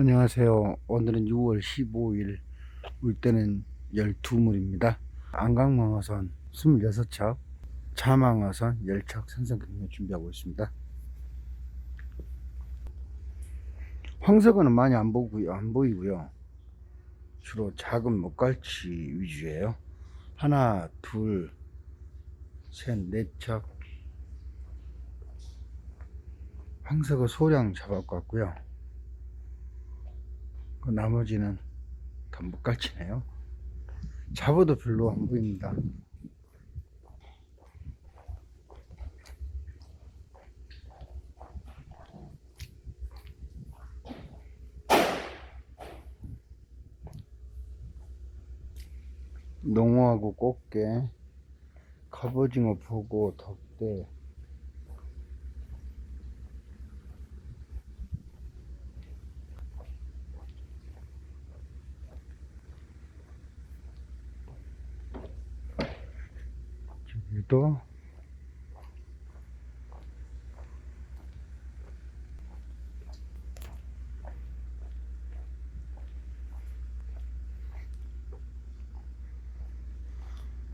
안녕하세요. 오늘은 6월 15일, 물때는 12물입니다. 안강망어선 26척, 자망어선 10척 생선경매 준비하고 있습니다. 황석어는 많이 안 보고요, 안 보이고요. 주로 작은 목갈치 위주예요. 하나, 둘, 셋, 넷 척. 황석어 소량 잡았고 같고요. 그 나머지는 다 목갈치네요. 잡어도 별로 안 보입니다. 농어하고 꽃게, 갑오징어 보고 덕대, 저기도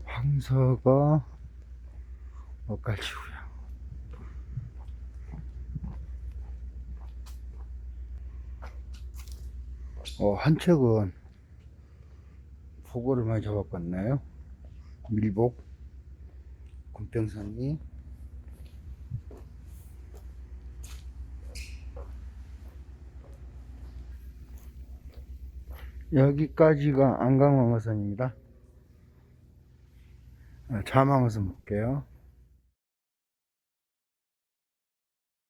황서가 엇갈치고요. 어, 한 척은 보고를 많이 잡았겠네요. 밀복, 곰평산리, 여기까지가 안강망어선입니다. 아, 자망어선 볼게요.